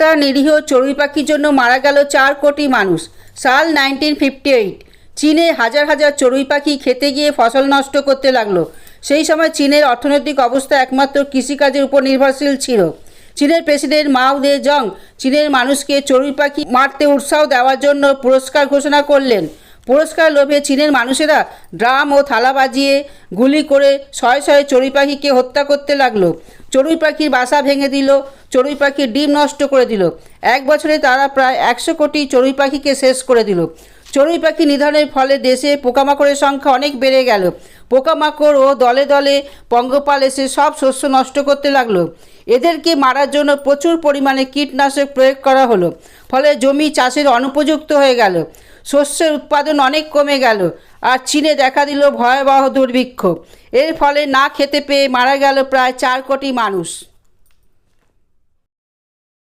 একটা নিরীহ চড়ুই পাখির জন্য মারা গেল চার কোটি মানুষ। সাল নাইনটিন ফিফটি এইট, চীনে হাজার হাজার চড়ুই পাখি খেতে গিয়ে ফসল নষ্ট করতে লাগল। সেই সময় চীনের অর্থনৈতিক অবস্থা একমাত্র কৃষিকাজের উপর নির্ভরশীল ছিল। চীনের প্রেসিডেন্ট মাও দে জং, চীনের মানুষকে চড়ুই পাখি মারতে উৎসাহ দেওয়ার জন্য পুরস্কার ঘোষণা করলেন। পুরস্কার লোভে চীনের মানুষেরা ড্রাম ও থালা বাজিয়ে গুলি করে শয়ে শয়ে চড়ুই পাখিকে হত্যা করতে লাগল। চড়ুই পাখির বাসা ভেঙে দিল, চড়ুই পাখির ডিম নষ্ট করে দিল। এক বছরে তারা প্রায় একশো কোটি চড়ুই পাখিকে শেষ করে দিল। চড়ুই পাখি নিধনের ফলে দেশে পোকামাকড়ের সংখ্যা অনেক বেড়ে গেল। পোকামাকড় ও দলে দলে পঙ্গপাল এসে সব শস্য নষ্ট করতে লাগল। এদেরকে মারার জন্য প্রচুর পরিমাণে কীটনাশক প্রয়োগ করা হলো। ফলে জমি চাষের অনুপযুক্ত হয়ে গেল। শস্যের উৎপাদন অনেক কমে গেল। আর চীনে দেখা দিল ভয়াবহ দুর্ভিক্ষ। এর ফলে না খেতে পেয়ে মারা গেল প্রায় চার কোটি মানুষ।